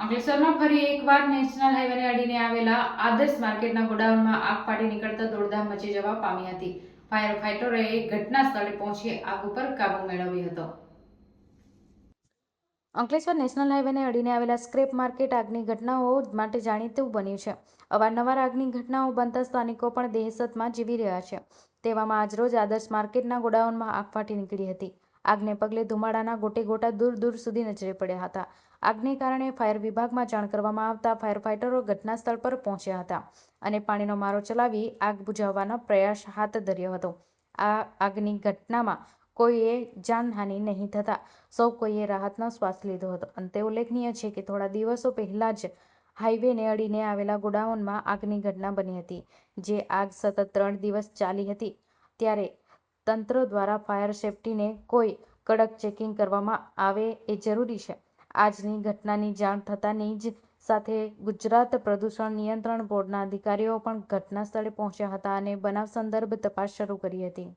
અંકલેશ્વરમાં ફરી એકવાર નેશનલ હાઈવેને અડીને આવેલા આદર્શ માર્કેટના ગોડાઉનમાં આગ ફાટી નીકળતા દોડધામ મચી જવા પામી હતી. ફાયર ફાઇટરોએ ઘટના સ્થળે પહોંચી આગ ઉપર કાબુ મેળવ્યો હતો. અંકલેશ્વર નેશનલ હાઈવેને અડીને આવેલા સ્ક્રેપ માર્કેટ આગની ઘટનાઓ માટે જાણીતું બન્યું છે. અવારનવાર આગની ઘટનાઓ બનતા સ્થાનિકો પણ દહેશતમાં જીવી રહ્યા છે. તેવામાં આજરોજ આદર્શ માર્કેટના ગોડાઉનમાં આગ ફાટી નીકળી હતી. આગને પગલે ધુમાડાના ગોટે ગોટા દૂર દૂર સુધી નજરે પડ્યા હતા. આગને કારણે ફાયર વિભાગમાં જાણ કરવામાં આવતા ફાયર ફાઇટરો ઘટના સ્થળ પર પહોંચ્યા હતા અને પાણીનો મારો ચલાવી આગ બુઝાવવાનો પ્રયાસ હાથ ધર્યો હતો. આ આગની ઘટનામાં કોઈએ જાનહાનિ નહીં થતા સૌ કોઈએ રાહતનો શ્વાસ લીધો હતો. અંતે ઉલ્લેખનીય છે કે થોડા દિવસો પહેલાં જ હાઈવેને અડીને આવેલા ગોડાઉનમાં આગની ઘટના બની હતી. જે આગ સતત ત્રણ દિવસ ચાલી હતી. ત્યારે તંત્ર દ્વારા ફાયર સેફટીને કોઈ કડક ચેકિંગ કરવામાં આવે એ જરૂરી છે. આજની ઘટનાની જાણ થતાંની જ સાથે ગુજરાત પ્રદૂષણ નિયંત્રણ બોર્ડના અધિકારીઓ પણ ઘટના સ્થળે પહોંચ્યા હતા અને બનાવ સંદર્ભ તપાસ શરૂ કરી હતી.